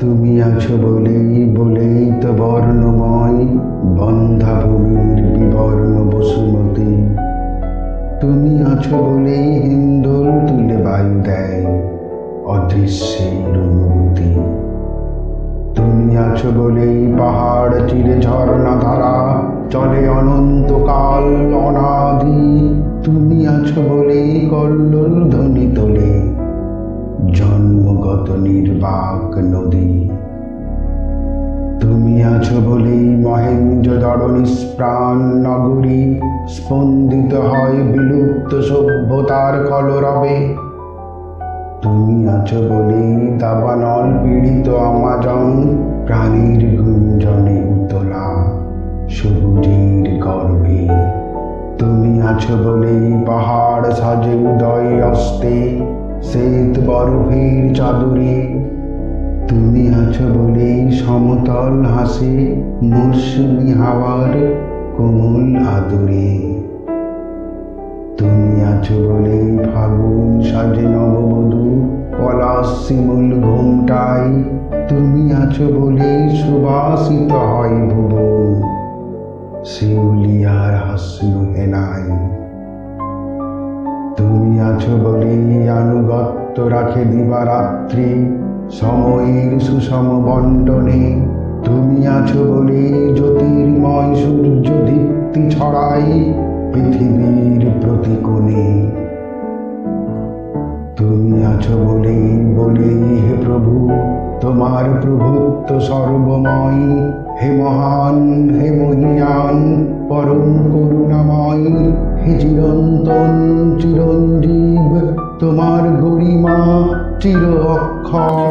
তুমি আছো বলেই বলেই তো বর্ণময় বন্ধা ভূমির বিবর্ণ বসুমতী। তুমি আছো বলেই হিন্দোল তুলে বায়ু দেয় অদৃশ্যের অনুভূতি। তুমি আছো বলেই পাহাড় চিরে ঝর্ণা ধারা চলে অনন্তকাল অনাদি। তুমি আছো বলেই কল্লোল ধ্বনি তোলে জন্মগত নির্বাক নদী। তুমি আছো বলেই মহেন্দ্র মহেঞ্জোদড় নিষ্প্রাণ নগরী স্পন্দিত হয় বিলুপ্ত সভ্যতার কলরবে। তুমি আছো বলেই দাবানল পীড়িত আমাজন প্রাণীর গুঞ্জনে উতলা সবুজের গর্ভে। তুমি আছো বলেই পাহাড় সাজে উদয় অস্তে শ্বেত বরফের চাদরে। তুমি আছো বলেই সমতল হাসে মৌসুমি হাওয়ার কোমল আদরে। তুমি আছো বলেই ফাগুন সাজে নববধূ পলাশ শিমুল ঘুমটাই তুমি আছো বলেই সুবাসিত হয় ভুবন। শিউলিয়ার হাসনু হেনাই তুমি আছো বলেই আনুগত্য রাখে দিবারাত্রি। সময়ের সুষম বন্টনে তুমি আছো বলেই জ্যোতির্ময় সূর্য দীপ্তি ছড়াই পৃথিবীর প্রতিকোণে। তুমি আছো বলেই বলেই হে প্রভু, তোমার প্রভুত্ব সর্বময়। হে মহান, হে মহিয়ান পরম করুণাময় হে চিরন্তন চিরঞ্জীব তোমার গরিমা চির অক্ষয়।